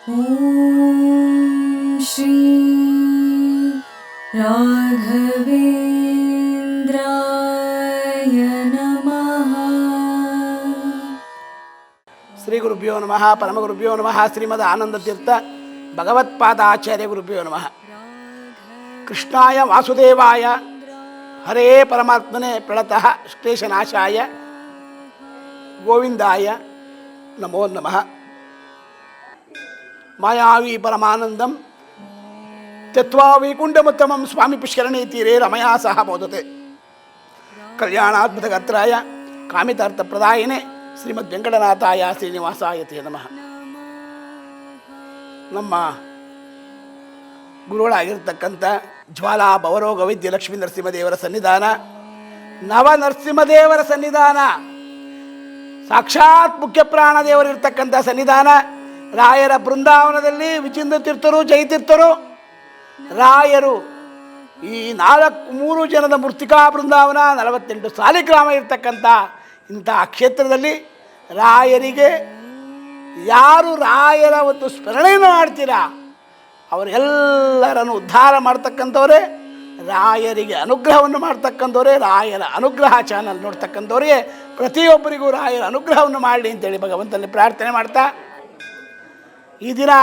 ॐ श्री राघवेन्द्राय नमः ಶ್ರೀ ಗುರುಭ್ಯೋ ನಮಃ ಪರಮ ಗುರುಭ್ಯೋ ನಮಃ ಶ್ರೀಮದ್ ಆನಂದ ತೀರ್ಥ ಭಗವತ್ಪಾದ ಆಚಾರ್ಯ ಗುರುಭ್ಯೋ ನಮಃ ಕೃಷ್ಣಾಯ ವಾಸುದೇವಾಯ ಹರೇ ಪರಮಾತ್ಮನೇ ಪ್ರಣತಃ ಕ್ಲೇಶನಾಶಾಯ ಗೋವಿಂದಾಯ ನಮೋ ನಮಃ ಮಾಯಾವಿ ಪರಮಾನಂದಂ. ತತ್ವಾ ವೈಕುಂಠಮುತ್ತಮಂ ಸ್ವಾಮಿ ಪುಷ್ಕರಣೇ ತೀರೇ ರಮಯಾ ಸಹ ಮೋದತೆ ಕಾಮಿತಾರ್ಥ ಕಾಮಿತಾರ್ಥಪ್ರದಾಯಿನೇ ಶ್ರೀಮದ್ ವೆಂಕಟನಾಥಾಯ ಶ್ರೀನಿವಾಸಾಯ ತೇ ನಮಃ. ನಮ್ಮ ಗುರುಗಳಾಗಿರ್ತಕ್ಕಂಥ ಜ್ವಾಲಾ ಭವರೋಗ ವೈದ್ಯ ಲಕ್ಷ್ಮೀ ನರಸಿಂಹದೇವರ ಸನ್ನಿಧಾನ, ನವ ನರಸಿಂಹದೇವರ ಸನ್ನಿಧಾನ, ಸಾಕ್ಷಾತ್ ಮುಖ್ಯ ಪ್ರಾಣದೇವರಿರ್ತಕ್ಕಂಥ ಸನ್ನಿಧಾನ ರಾಯರ ಬೃಂದಾವನದಲ್ಲಿ ವಿಚಿಂದ ತೀರ್ಥರು ಜಯತೀರ್ಥರು ರಾಯರು ಈ ನಾಲ್ಕು, ಮೂರು ಜನದ ಮೃತ್ತಿಕಾ ಬೃಂದಾವನ, ನಲವತ್ತೆಂಟು ಸಾಲಿಗ್ರಾಮ ಇರ್ತಕ್ಕಂಥ ಇಂಥ ಕ್ಷೇತ್ರದಲ್ಲಿ ರಾಯರಿಗೆ ಯಾರು ರಾಯರ ಒಂದು ಸ್ಮರಣೆಯನ್ನು ಮಾಡ್ತೀರಾ? ಅವರೆಲ್ಲರನ್ನು ಉದ್ಧಾರ ಮಾಡ್ತಕ್ಕಂಥವರೇ, ರಾಯರಿಗೆ ಅನುಗ್ರಹವನ್ನು ಮಾಡ್ತಕ್ಕಂಥವರೇ, ರಾಯರ ಅನುಗ್ರಹ ಚಾನಲ್ ನೋಡ್ತಕ್ಕಂಥವರಿಗೆ ಪ್ರತಿಯೊಬ್ಬರಿಗೂ ರಾಯರ ಅನುಗ್ರಹವನ್ನು ಮಾಡಲಿ ಅಂತೇಳಿ ಭಗವಂತನಲ್ಲಿ ಪ್ರಾರ್ಥನೆ ಮಾಡ್ತಾ ಈ ದಿನ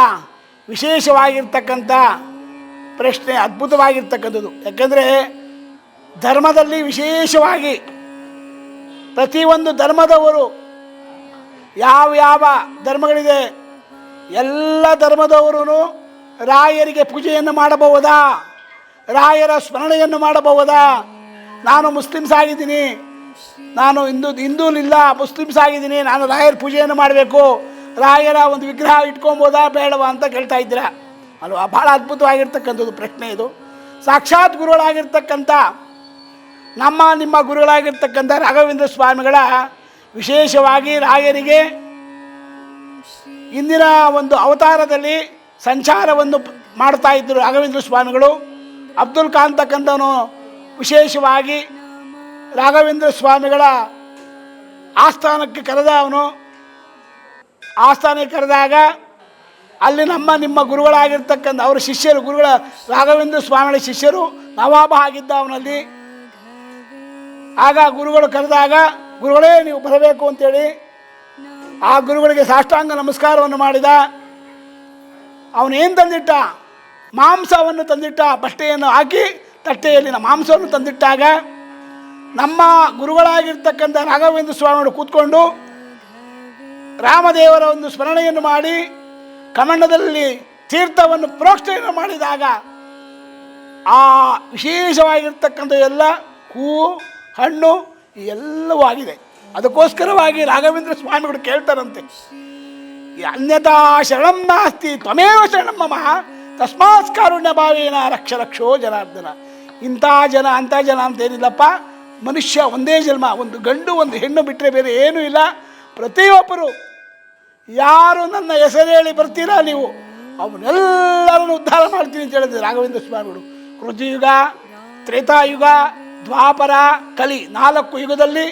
ವಿಶೇಷವಾಗಿರ್ತಕ್ಕಂಥ ಪ್ರಶ್ನೆ ಅದ್ಭುತವಾಗಿರ್ತಕ್ಕಂಥದ್ದು. ಯಾಕೆಂದರೆ ಧರ್ಮದಲ್ಲಿ ವಿಶೇಷವಾಗಿ ಪ್ರತಿಯೊಂದು ಧರ್ಮದವರು ಯಾವ ಯಾವ ಧರ್ಮಗಳಿದೆ, ಎಲ್ಲ ಧರ್ಮದವರು ರಾಯರಿಗೆ ಪೂಜೆಯನ್ನು ಮಾಡಬಹುದಾ? ರಾಯರ ಸ್ಮರಣೆಯನ್ನು ಮಾಡಬಹುದಾ? ನಾನು ಮುಸ್ಲಿಮ್ಸ್ ಆಗಿದ್ದೀನಿ, ನಾನು ಹಿಂದೂ ಹಿಂದೂಲಿಲ್ಲ, ಮುಸ್ಲಿಮ್ಸ್ ಆಗಿದ್ದೀನಿ, ನಾನು ರಾಯರ ಪೂಜೆಯನ್ನು ಮಾಡಬೇಕು. ರಾಯರ ಒಂದು ವಿಗ್ರಹ ಇಟ್ಕೊಬೋದಾ ಬೇಡವಾ ಅಂತ ಕೇಳ್ತಾ ಇದ್ದೀರಾ? ಅಲ್ವಾ? ಭಾಳ ಅದ್ಭುತವಾಗಿರ್ತಕ್ಕಂಥದ್ದು ಪ್ರಶ್ನೆ ಇದು. ಸಾಕ್ಷಾತ್ ಗುರುಗಳಾಗಿರ್ತಕ್ಕಂಥ ನಮ್ಮ, ನಿಮ್ಮ ಗುರುಗಳಾಗಿರ್ತಕ್ಕಂಥ ರಾಘವೇಂದ್ರ ಸ್ವಾಮಿಗಳ ವಿಶೇಷವಾಗಿ ರಾಯರಿಗೆ ಇಂದಿನ ಒಂದು ಅವತಾರದಲ್ಲಿ ಸಂಚಾರವನ್ನು ಮಾಡ್ತಾ ಇದ್ದರು ರಾಘವೇಂದ್ರ ಸ್ವಾಮಿಗಳು. ಅಬ್ದುಲ್ ಖಾನ್ ತಕ್ಕಂಥವನು ವಿಶೇಷವಾಗಿ ರಾಘವೇಂದ್ರ ಸ್ವಾಮಿಗಳ ಆಸ್ಥಾನಕ್ಕೆ ಕರೆದ ಅವನು. ಆಸ್ಥಾನಕ್ಕೆ ಕರೆದಾಗ ಅಲ್ಲಿ ನಮ್ಮ ನಿಮ್ಮ ಗುರುಗಳಾಗಿರ್ತಕ್ಕಂಥ ಅವರ ಶಿಷ್ಯರು, ಗುರುಗಳ ರಾಘವೇಂದ್ರ ಸ್ವಾಮಿಗಳ ಶಿಷ್ಯರು ನವಾಬ ಆಗಿದ್ದ ಅವನಲ್ಲಿ. ಆಗ ಗುರುಗಳು ಕರೆದಾಗ, ಗುರುಗಳೇ ನೀವು ಬರಬೇಕು ಅಂತೇಳಿ ಆ ಗುರುಗಳಿಗೆ ಸಾಷ್ಟಾಂಗ ನಮಸ್ಕಾರವನ್ನು ಮಾಡಿದ. ಅವನೇನು ತಂದಿಟ್ಟ? ಮಾಂಸವನ್ನು ತಂದಿಟ್ಟ. ಬಟ್ಟೆಯನ್ನು ಹಾಕಿ ತಟ್ಟೆಯಲ್ಲಿನ ಮಾಂಸವನ್ನು ತಂದಿಟ್ಟಾಗ ನಮ್ಮ ಗುರುಗಳಾಗಿರ್ತಕ್ಕಂಥ ರಾಘವೇಂದ್ರ ಸ್ವಾಮಿಗಳು ಕೂತ್ಕೊಂಡು ರಾಮದೇವರ ಒಂದು ಸ್ಮರಣೆಯನ್ನು ಮಾಡಿ ಕಮಂಡದಲ್ಲಿ ತೀರ್ಥವನ್ನು ಪ್ರೋಕ್ಷಣೆಯನ್ನು ಮಾಡಿದಾಗ ಆ ವಿಶೇಷವಾಗಿರ್ತಕ್ಕಂಥ ಎಲ್ಲ ಹೂವು ಹಣ್ಣು ಎಲ್ಲವೂ ಆಗಿದೆ. ಅದಕ್ಕೋಸ್ಕರವಾಗಿ ರಾಘವೇಂದ್ರ ಸ್ವಾಮಿಗಳು ಕೇಳ್ತಾರಂತೆ ಅನ್ಯತಾ ಶರಣಂ ನಾಸ್ತಿ, ತ್ವಮೇವ ಶರಣಂ ಮಮ ತಸ್ಮಾಸ್ಕಾರುಣ್ಯ ಭಾವೇನ ರಕ್ಷ ರಕ್ಷೋ ಜನಾರ್ದನ. ಇಂಥ ಜನ, ಅಂಥ ಜನ ಅಂತೇನಿಲ್ಲಪ್ಪ ಮನುಷ್ಯ ಒಂದೇ ಜನ್ಮ, ಒಂದು ಗಂಡು, ಒಂದು ಹೆಣ್ಣು ಬಿಟ್ಟರೆ ಬೇರೆ ಏನೂ ಇಲ್ಲ. ಪ್ರತಿಯೊಬ್ಬರು, ಯಾರು ನನ್ನ ಹೆಸರು ಹೇಳಿ ಬರ್ತೀರಾ ನೀವು? ಅವನ್ನೆಲ್ಲರನ್ನು ಉದ್ಧಾರ ಮಾಡ್ತೀನಿ ಅಂತ ಹೇಳಿದ್ರು ರಾಘವೇಂದ್ರ ಸ್ವಾಮಿಗಳು ಕೃತಿಯುಗ ತ್ರೇತಾಯುಗ, ದ್ವಾಪರ, ಕಲಿ ನಾಲ್ಕು ಯುಗದಲ್ಲಿ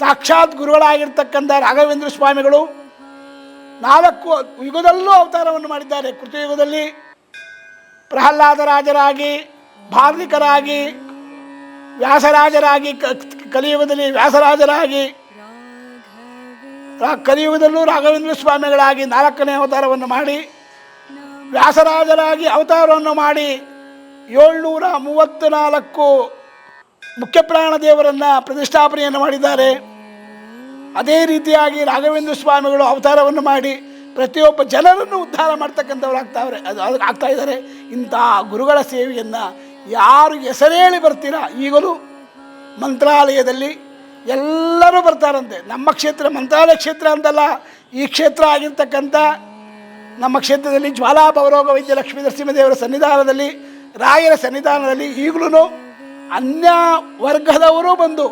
ಸಾಕ್ಷಾತ್ ಗುರುಗಳಾಗಿರ್ತಕ್ಕಂಥ ರಾಘವೇಂದ್ರ ಸ್ವಾಮಿಗಳು ನಾಲ್ಕು ಯುಗದಲ್ಲೂ ಅವತಾರವನ್ನು ಮಾಡಿದ್ದಾರೆ. ಕೃತಿಯುಗದಲ್ಲಿ ಪ್ರಹ್ಲಾದ ರಾಜರಾಗಿ ಭಾರ್ಲಿಕರಾಗಿ ವ್ಯಾಸರಾಜರಾಗಿ ಕಲಿಯುಗದಲ್ಲಿ ವ್ಯಾಸರಾಜರಾಗಿ ಕಲಿಯುಗದಲ್ಲೂ ರಾಘವೇಂದ್ರ ಸ್ವಾಮಿಗಳಾಗಿ ನಾಲ್ಕನೇ ಅವತಾರವನ್ನು ಮಾಡಿ, ವ್ಯಾಸರಾಜರಾಗಿ ಅವತಾರವನ್ನು ಮಾಡಿ ಏಳ್ನೂರ ಮೂವತ್ತು ನಾಲ್ಕು ಮುಖ್ಯಪ್ರಾಣ ದೇವರನ್ನು ಪ್ರತಿಷ್ಠಾಪನೆಯನ್ನು ಮಾಡಿದ್ದಾರೆ. ಅದೇ ರೀತಿಯಾಗಿ ರಾಘವೇಂದ್ರ ಸ್ವಾಮಿಗಳು ಅವತಾರವನ್ನು ಮಾಡಿ ಪ್ರತಿಯೊಬ್ಬ ಜನರನ್ನು ಉದ್ಧಾರ ಮಾಡ್ತಕ್ಕಂಥವ್ರು ಆಗ್ತಾವ್ರೆ. ಅದು ಅದು ಆಗ್ತಾ ಇದ್ದಾರೆ. ಇಂಥ ಗುರುಗಳ ಸೇವೆಯನ್ನು ಯಾರು ಹೆಸರೇಳಿ ಬರ್ತೀರಾ ಈಗಲೂ ಮಂತ್ರಾಲಯದಲ್ಲಿ ಎಲ್ಲರೂ ಬರ್ತಾರಂತೆ. ನಮ್ಮ ಕ್ಷೇತ್ರ ಮಂತ್ರಾಲಯ ಕ್ಷೇತ್ರ ಅಂತಲ್ಲ ಈ ಕ್ಷೇತ್ರ ಆಗಿರ್ತಕ್ಕಂಥ ನಮ್ಮ ಕ್ಷೇತ್ರದಲ್ಲಿ ಜ್ವಾಲಾ ಭವರೋಗ ವೈದ್ಯ ಲಕ್ಷ್ಮೀ ನರಸಿಂಹದೇವರ ಸನ್ನಿಧಾನದಲ್ಲಿ, ರಾಯರ ಸನ್ನಿಧಾನದಲ್ಲಿ ಈಗಲೂ ಅನ್ಯ ವರ್ಗದವರು ಬಂದು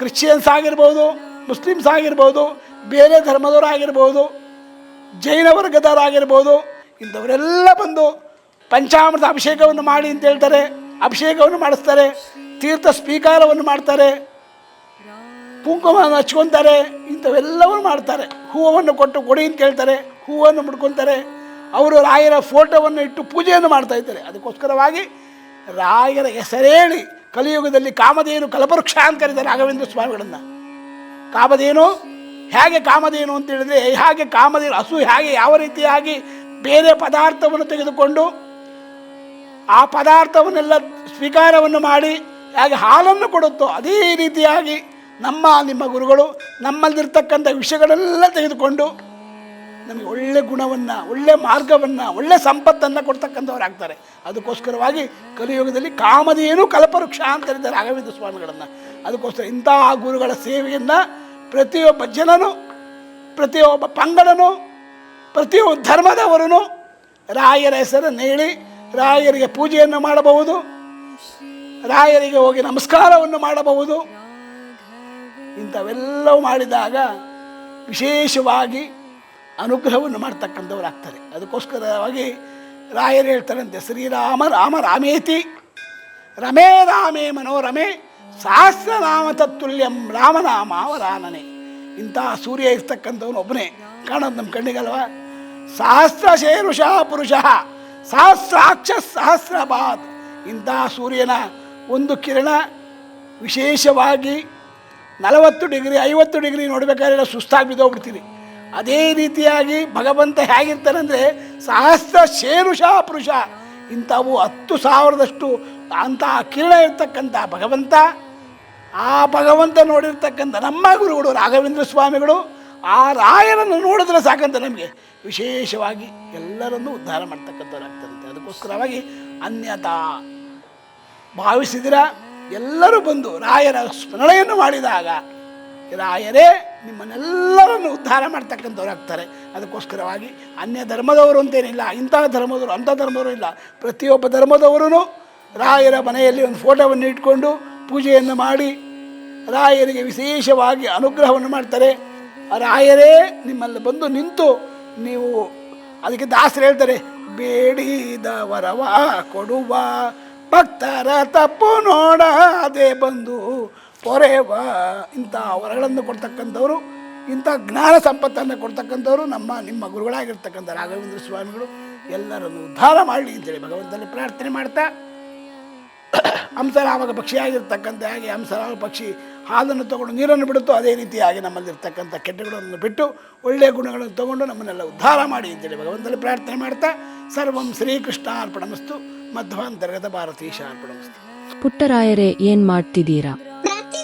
ಕ್ರಿಶ್ಚಿಯನ್ಸ್ ಆಗಿರ್ಬೋದು, ಮುಸ್ಲಿಮ್ಸ್ ಆಗಿರ್ಬೋದು, ಬೇರೆ ಧರ್ಮದವರು ಆಗಿರ್ಬೋದು, ಜೈನ ವರ್ಗದವರಾಗಿರ್ಬೋದು ಇಂಥವರೆಲ್ಲ ಬಂದು ಪಂಚಾಮೃತ ಅಭಿಷೇಕವನ್ನು ಮಾಡಿ ಅಂತ ಹೇಳ್ತಾರೆ, ಅಭಿಷೇಕವನ್ನು ಮಾಡಿಸ್ತಾರೆ, ತೀರ್ಥ ಸ್ವೀಕಾರವನ್ನು ಮಾಡ್ತಾರೆ ಕುಂಕುಮವನ್ನು ಹಚ್ಕೊತಾರೆ, ಇಂಥವೆಲ್ಲವನ್ನು ಮಾಡ್ತಾರೆ. ಹೂವನ್ನು ಕೊಟ್ಟು ಕೊಡಿ ಅಂತ ಕೇಳ್ತಾರೆ, ಹೂವನ್ನು ಮುಡ್ಕೊತಾರೆ. ಅವರು ರಾಯರ ಫೋಟೋವನ್ನು ಇಟ್ಟು ಪೂಜೆಯನ್ನು ಮಾಡ್ತಾ ಇದ್ದಾರೆ. ಅದಕ್ಕೋಸ್ಕರವಾಗಿ ರಾಯರ ಹೆಸರೇಳಿ ಕಲಿಯುಗದಲ್ಲಿ ಕಾಮಧೇನು ಕಲಪವೃಕ್ಷ ಅಂತ ಕರೀತಾರೆ ರಾಘವೇಂದ್ರ ಸ್ವಾಮಿಗಳನ್ನು. ಕಾಮಧೇನು? ಹೇಗೆ ಕಾಮಧೇನು ಅಂತ ಹೇಳಿದರೆ, ಹೇಗೆ ಕಾಮಧೇನು, ಹಸು ಹೇಗೆ ಯಾವ ರೀತಿಯಾಗಿ ಬೇರೆ ಪದಾರ್ಥವನ್ನು ತೆಗೆದುಕೊಂಡು ಆ ಪದಾರ್ಥವನ್ನೆಲ್ಲ ಸ್ವೀಕಾರವನ್ನು ಮಾಡಿ, ಹೇಗೆ ಹಾಲನ್ನು ಕೊಡುತ್ತೋ ಅದೇ ರೀತಿಯಾಗಿ ನಮ್ಮ ನಿಮ್ಮ ಗುರುಗಳು ನಮ್ಮಲ್ಲಿರ್ತಕ್ಕಂಥ ವಿಷಯಗಳೆಲ್ಲ ತೆಗೆದುಕೊಂಡು ನಮಗೆ ಒಳ್ಳೆ ಗುಣವನ್ನು, ಒಳ್ಳೆ ಮಾರ್ಗವನ್ನು, ಒಳ್ಳೆ ಸಂಪತ್ತನ್ನು ಕೊಡ್ತಕ್ಕಂಥವ್ರಾಗ್ತಾರೆ. ಅದಕ್ಕೋಸ್ಕರವಾಗಿ ಕಲಿಯುಗದಲ್ಲಿ ಕಾಮಧೇನು ಕಲ್ಪವೃಕ್ಷ ಅಂತ ಹೇಳಿದ್ದಾರೆ ರಾಘವೇಂದ್ರ ಸ್ವಾಮಿಗಳನ್ನು. ಅದಕ್ಕೋಸ್ಕರ ಇಂತಹ ಗುರುಗಳ ಸೇವೆಯನ್ನು ಪ್ರತಿಯೊಬ್ಬ ಜನನು, ಪ್ರತಿಯೊಬ್ಬ ಪಂಗಡನು, ಪ್ರತಿಯೊಬ್ಬ ಧರ್ಮದವರೂ ರಾಯರ ಹೆಸರನ್ನು ಹೇಳಿ ರಾಯರಿಗೆ ಪೂಜೆಯನ್ನು ಮಾಡಬಹುದು, ರಾಯರಿಗೆ ಹೋಗಿ ನಮಸ್ಕಾರವನ್ನು ಮಾಡಬಹುದು ಇಂಥವೆಲ್ಲವೂ ಮಾಡಿದಾಗ ವಿಶೇಷವಾಗಿ ಅನುಗ್ರಹವನ್ನು ಮಾಡ್ತಕ್ಕಂಥವರಾಗ್ತಾರೆ. ಅದಕ್ಕೋಸ್ಕರವಾಗಿ ರಾಯರು ಹೇಳ್ತಾರಂತೆ, ಶ್ರೀರಾಮ ರಾಮ ರಾಮೇತಿ, ರಮೇ ರಾಮೇ ಮನೋರಮೆ ಸಹಸ್ರನಾಮ ತತ್ತುಲ್ಯಂ ರಾಮನಾಮ ವರಾನನೆ ಇಂತಹ ಸೂರ್ಯ ಇರ್ತಕ್ಕಂಥವನು ಒಬ್ಬನೇ, ಕಾಣೋದು ನಮ್ಮ ಕಣ್ಣಿಗಲ್ವ? ಸಹಸ್ರ ಶೇರುಷ ಪುರುಷ, ಸಹಸ್ರಾಕ್ಷ ಸಹಸ್ರಬಾತ್ ಇಂತಹ ಸೂರ್ಯನ ಒಂದು ಕಿರಣ ವಿಶೇಷವಾಗಿ ನಲವತ್ತು ಡಿಗ್ರಿ, ಐವತ್ತು ಡಿಗ್ರಿ ನೋಡಬೇಕಾದ್ರೆ ಸುಸ್ತಾಗಿ ಬಿದ್ದೋಗ್ಬಿಡ್ತೀರಿ ಅದೇ ರೀತಿಯಾಗಿ ಭಗವಂತ ಹೇಗಿರ್ತಾನಂದರೆ ಸಹಸ್ರ ಶೇರುಷ ಪುರುಷ. ಇಂಥವು ಹತ್ತು ಸಾವಿರದಷ್ಟು ಅಂತಹ ಕಿರಣ ಇರ್ತಕ್ಕಂಥ ಭಗವಂತ, ಆ ಭಗವಂತ ನೋಡಿರ್ತಕ್ಕಂಥ ನಮ್ಮ ಗುರುಗಳು ರಾಘವೇಂದ್ರ ಸ್ವಾಮಿಗಳು, ಆ ರಾಯರನ್ನು ನೋಡಿದ್ರೆ ಸಾಕಂತ ನಮಗೆ. ವಿಶೇಷವಾಗಿ ಎಲ್ಲರನ್ನೂ ಉದ್ಧಾರ ಮಾಡ್ತಕ್ಕಂಥವ್ರಾಗ್ತಾರಂತೆ ಅದಕ್ಕೋಸ್ಕರವಾಗಿ ಅನ್ಯತಾ ಭಾವಿಸಿದಿರ ಎಲ್ಲರೂ ಬಂದು ರಾಯರ ಸ್ಮರಣೆಯನ್ನು ಮಾಡಿದಾಗ ರಾಯರೇ ನಿಮ್ಮನ್ನೆಲ್ಲರನ್ನು ಉದ್ಧಾರ ಮಾಡ್ತಕ್ಕಂಥವರಾಗ್ತಾರೆ ಅದಕ್ಕೋಸ್ಕರವಾಗಿ ಅನ್ಯ ಧರ್ಮದವರು ಅಂತೇನಿಲ್ಲ, ಇಂಥ ಧರ್ಮದವರು, ಅಂಥ ಧರ್ಮದವರು ಇಲ್ಲ. ಪ್ರತಿಯೊಬ್ಬ ಧರ್ಮದವರೂ ರಾಯರ ಮನೆಯಲ್ಲಿ ಒಂದು ಫೋಟೋವನ್ನು ಇಟ್ಕೊಂಡು ಪೂಜೆಯನ್ನು ಮಾಡಿ ರಾಯರಿಗೆ ವಿಶೇಷವಾಗಿ ಅನುಗ್ರಹವನ್ನು ಮಾಡ್ತಾರೆ. ರಾಯರೇ ನಿಮ್ಮಲ್ಲಿ ಬಂದು ನಿಂತು ನೀವು ಅದಕ್ಕೆ ದಾಸರು ಹೇಳ್ತಾರೆ ಬೇಡಿದ ವರವ ಕೊಡುವ ಭಕ್ತರ ತಪ್ಪು ನೋಡದೆ ಬಂದು ಪೊರೆವ ಇಂಥ ವರಗಳನ್ನು ಕೊಡ್ತಕ್ಕಂಥವ್ರು, ಇಂಥ ಜ್ಞಾನ ಸಂಪತ್ತನ್ನು ಕೊಡ್ತಕ್ಕಂಥವ್ರು ನಮ್ಮ, ನಿಮ್ಮ ಗುರುಗಳಾಗಿರ್ತಕ್ಕಂಥ ರಾಘವೇಂದ್ರ ಸ್ವಾಮಿಗಳು ಎಲ್ಲರನ್ನು ಉದ್ಧಾರ ಮಾಡಲಿ ಅಂತೇಳಿ ಭಗವಂತನಲ್ಲಿ ಪ್ರಾರ್ಥನೆ ಮಾಡ್ತಾ ಹಂಸರಾಮಗ ಪಕ್ಷಿಯಾಗಿರ್ತಕ್ಕಂಥ ಹಾಗೆ ಹಂಸರಾಮ ಪಕ್ಷಿ ಹಾಲನ್ನು ತಗೊಂಡು ನೀರನ್ನು ಬಿಡುತ್ತೋ ಅದೇ ರೀತಿಯಾಗಿ ನಮ್ಮಲ್ಲಿರ್ತಕ್ಕಂಥ ಕೆಟ್ಟಗಳನ್ನು ಬಿಟ್ಟು ಒಳ್ಳೆಯ ಗುಣಗಳನ್ನು ತಗೊಂಡು ನಮ್ಮನ್ನೆಲ್ಲ ಉದ್ಧಾರ ಮಾಡಿ ಅಂತೇಳಿ ಭಗವಂತನಲ್ಲಿ ಪ್ರಾರ್ಥನೆ ಮಾಡ್ತಾ, ಸರ್ವಂ ಶ್ರೀಕೃಷ್ಣ ಅರ್ಪಣಮಸ್ತು ಮಧ್ವಾಂತರ್ಗತ ಭಾರತೀಶ ಅರ್ಪಣಮಸ್ತು ಪುಟ್ಟರಾಯರೇ, ಏನ್ ಮಾಡ್ತಿದ್ದೀರಾ?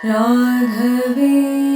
श्री राघवेन्द्राय नमः